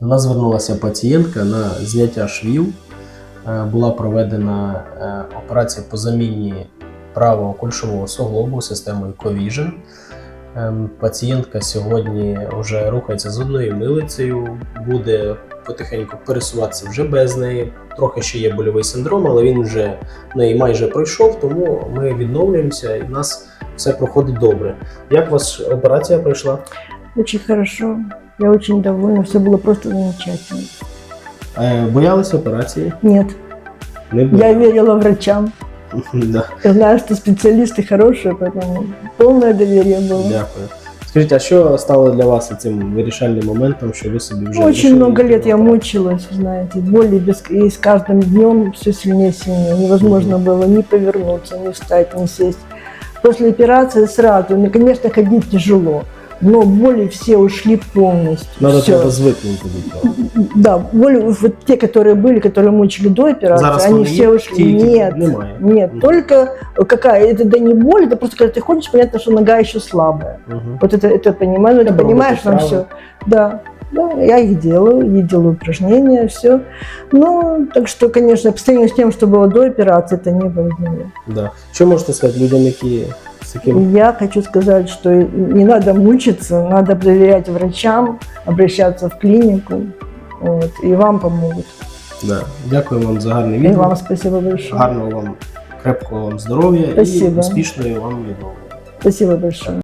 До нас звернулася пацієнтка на зняття швів. Е, Була проведена е, операція по заміні правого кульшового суглобу системою Covision. Ем, Пацієнтка сьогодні вже рухається з одною милицею, буде потихеньку пересуватися вже без неї. Трохи ще є больовий синдром, але він вже неї майже пройшов, тому ми відновлюємося і в нас все проходить добре. Як у вас операція пройшла? Очень хорошо. Я очень довольна. Все было просто замечательно. Е, Боялися операції? Нет, Не я боялися. верила врачам. Да, Я знаю, что специалисты хорошие, поэтому полное доверие было. дякую. Скажіть, а що стало для вас цим вирішальним моментом, що ви собі вже Очень вирішили много йти лет на я операцію? мучилась, знаете, боли без... и с каждым днем все сильнее и сильнее. Невозможно было ни повернуться, ни встать, ни сесть. После операции сразу, ну, конечно, ходить тяжело, но боли все ушли полностью. Надо Всё. треба звикнути до того. Да, боли, вот те, которые были, которые мучили до операции, Зараз они вони все є? ушли. Ті, які Нет, немає. нет, Мгм. только какая, это да не боль, это просто когда ты ходишь, понятно, что нога еще слабая. Мгм. Вот это, это понимаешь, Надо ты понимаешь, работать там правильно. все. Да, да, я их делаю, я делаю упражнения, все. Ну, так что, конечно, по сравнению с тем, что было до операции, это не было земли. Да. Що можете сказати людям, які з таким Я хочу сказать, что не надо мучиться, надо доверять врачам, обращаться в клинику, вот, и вам помогут. да. дякую вам за гарне И відео. вам спасибо большое. Гарного вам крепкого вам здоров'я і Спасибо. успішної вам відновлення. Спасибо большое.